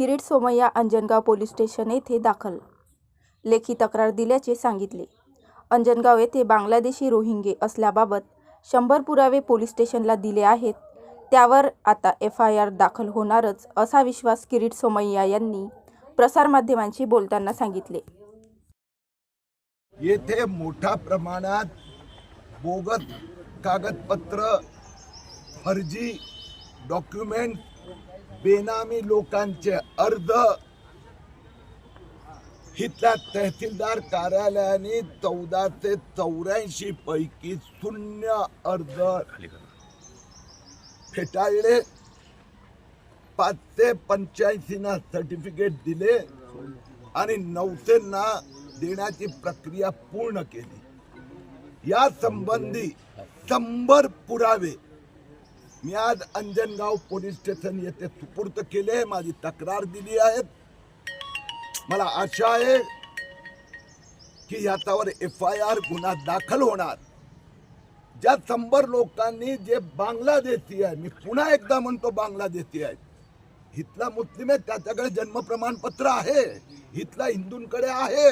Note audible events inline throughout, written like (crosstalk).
Kirit Somaiya Anjangaon police station येथे दाखल. लेखी तक्रार दिल्याचे सांगितले. अंजनगाव येथे बांगलादेशी रोहिंगे असल्याबाबत शंभर पुरावे पोलीस स्टेशनला दिले आहेत. त्यावर आता एफ आय आर दाखल होणारच असा विश्वास किरीट सोमय्या यांनी प्रसारमाध्यमांशी बोलताना सांगितले. येथे मोठ्या प्रमाणात बोगत कागदपत्र फर्जी डॉक्युमेंट बेनामी लोकांचे अर्ज इथल्या तहसीलदार कार्यालयाने चौदाशे चौऱ्याऐंशी पैकी शून्य अर्ज फेटाळले. पाचशे पंच्याऐंशीना सर्टिफिकेट दिले आणि नऊशेंना देण्याची प्रक्रिया पूर्ण केली. या संबंधी शंभर पुरावे मी आज अंजनगाव पोलीस स्टेशन येथे सुपूर्त केले माझी तक्रार दिली आहे. मला आशा आहे की याच्यावर एफ आय आर गुन्हा दाखल होणार. ज्या शंभर लोकांनी जे बांगलादेशी आहे मी पुन्हा एकदा म्हणतो बांगलादेशी आहे. इथला मुस्लिम आहे त्याच्याकडे जन्म प्रमाणपत्र आहे. हितला हिंदूंकडे आहे.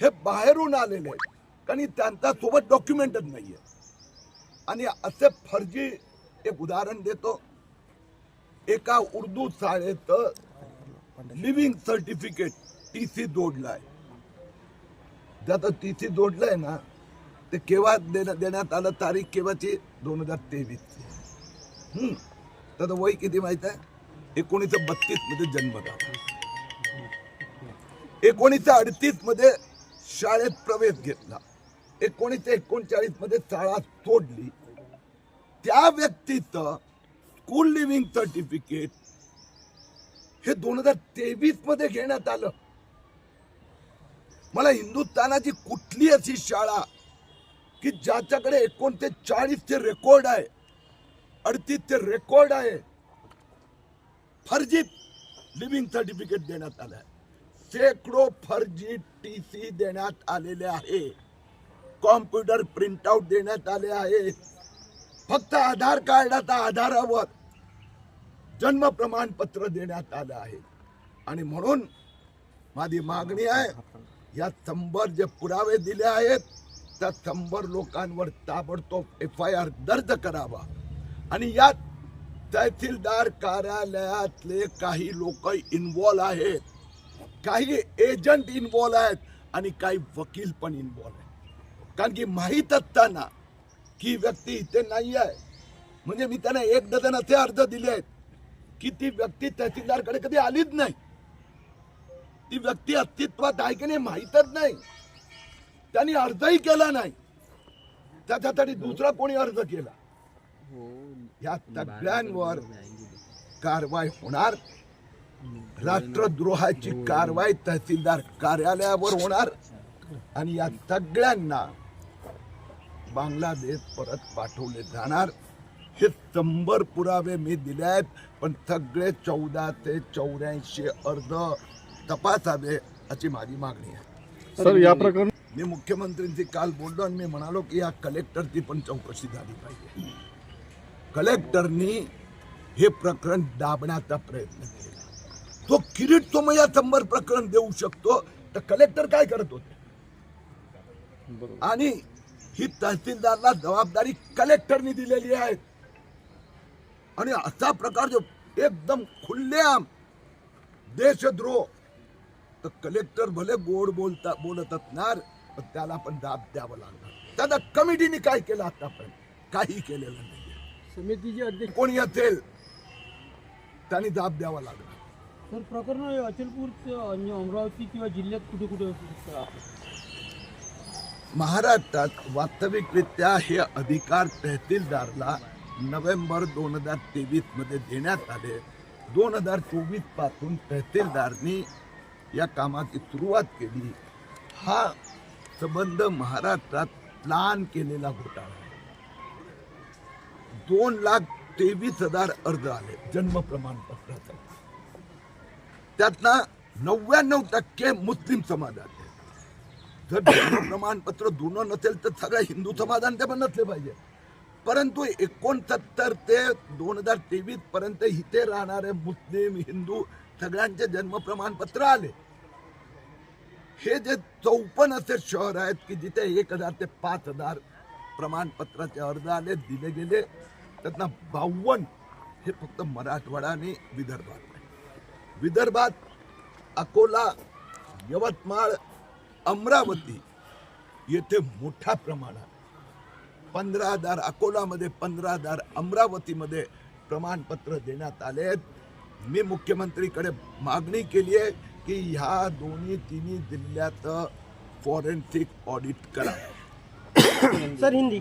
हे बाहेरून आलेले आहेत. कारण त्यांच्यासोबत डॉक्युमेंटच नाहीये. आणि असे फर्जी एक उदाहरण देतो. एका उर्दू शाळेत लिव्हिंग सर्टिफिकेट टी सी जोडलाय. ज्याचं टी सी जोडलंय ना ते केव्हा देण्यात आलं? तारीख केव्हाची? दोन हजार तेवीस. हम्म. त्याचं वय किती माहीत आहे? एकोणीसशे बत्तीसमध्ये जन्म झाला. एकोणीसशे अडतीसमध्ये शाळेत प्रवेश घेतला. एकोणीसशे एकोणचाळीसमध्ये शाळा सोडली. त्या व्यक्तीचं स्कूल लिव्हिंग सर्टिफिकेट हे दोन हजार तेवीसमध्ये घेण्यात आलं. मला हिंदुस्थानाची कुठली अशी शाळा की ज्याच्याकडे एकोणते चाळीसचे रेकॉर्ड आहे अडतीसचे रेकॉर्ड आहे फर्जी लिव्हिंग सर्टिफिकेट देण्यात आलं आहे. शेकडो फर्जी टी सी देण्यात आलेले आहे. कॉम्प्युटर प्रिंटआउट देण्यात आले आहे. फक्त आधार कार्डाच्या आधारावर जन्म प्रमाणपत्र देण्यात आलं आहे. आणि म्हणून माझी मागणी आहे या शंभर जे पुरावे दिले आहेत त्या शंभर लोकांवर ताबडतोब एफ आय आर दर्ज करावा. आणि यात तहसीलदार कार्यालयातले काही लोक इन्वॉल्व आहेत. काही एजंट इन्वॉल्व आहेत आणि काही वकील पण इन्वॉल्व आहेत. कारण की माहीत असताना की व्यक्ती इथे नाही आहे. म्हणजे मी त्यांना एक डझन असे अर्ज दिले आहेत की ती व्यक्ती तहसीलदारकडे कधी आलीच नाही. ती व्यक्ती अस्तित्वात आहे की नाही माहीतच नाही. त्यांनी अर्जही केला नाही. त्याच्यासाठी दुसरा कोणी अर्ज केला? या सगळ्यांवर कारवाई होणार. राष्ट्रद्रोहाची कारवाई तहसीलदार कार्यालयावर होणार. आणि या सगळ्यांना बांगलादेश परत पाठवले जाणार. हे शंभर पुरावे मी दिले आहेत पण सगळे चौदा ते चौऱ्याऐंशी अर्ज तपासावे अशी माझी मागणी आहे. सर या प्रकरणी मी मुख्यमंत्र्यांशी काल बोललो आणि मी म्हणालो की या कलेक्टरची पण चौकशी झाली पाहिजे. कलेक्टरनी हे प्रकरण दाबण्याचा प्रयत्न केला. तो किरीट सोमय्या शंभर प्रकरण देऊ शकतो तर कलेक्टर काय करत होते? आणि ही तहसीलदारला जबाबदारी कलेक्टरनी दिलेली आहे. आणि असा प्रकार जो एकदम खुल्लेआम देशद्रोह तर कलेक्टर भले गोड बोलता बोलत असणार पण त्याला पण दाब द्यावं लागणार. त्याला कमिटीने काय केलं आतापर्यंत. काही केलेलं नाही. समितीचे अध्यक्ष कोणी असेल त्यांनी दाब द्यावा लागणार. सर प्रकरण अचलपूर अमरावती किंवा जिल्ह्यात कुठे कुठे असू शकतं? महाराष्ट्रात वास्तविकरित्या हे अधिकार तहसीलदारला नोव्हेंबर दोन हजार तेवीसमध्ये देण्यात आले. दोन हजार चोवीसपासून तहसीलदारनी या कामाची सुरुवात केली. हा संबंध महाराष्ट्रात प्लान केलेला घोटाळा दोन लाख तेवीस हजार अर्ज आले जन्म प्रमाणपत्राचा. त्यातला नव्याण्णव टक्के मुस्लिम समाजात. जर प्रमाणपत्र जुनं नसेल तर सगळ्या हिंदू समाजांचे पण नसले पाहिजे. परंतु एकोणसत्तर ते दोन हजार तेवीस पर्यंत इथे राहणारे मुस्लिम हिंदू सगळ्यांचे जन्म प्रमाणपत्र आले. हे जे चौपन्न असे शहर आहेत की जिथे एक हजार ते पाच हजार प्रमाणपत्राचे अर्ज आले दिले गेले त्यांना बावन्न हे फक्त मराठवाडा आणि विदर्भात. विदर्भात अकोला यवतमाळ अमरावती येथे मोठ्या प्रमाणात पंधरा हजार अकोलामध्ये पंधरा हजार अमरावतीमध्ये प्रमाणपत्र देण्यात आले आहेत. मी मुख्यमंत्रीकडे मागणी केली आहे की ह्या दोन्ही तिन्ही जिल्ह्यात फॉरेन्सिक ऑडिट करा. (coughs) सर हिंदी.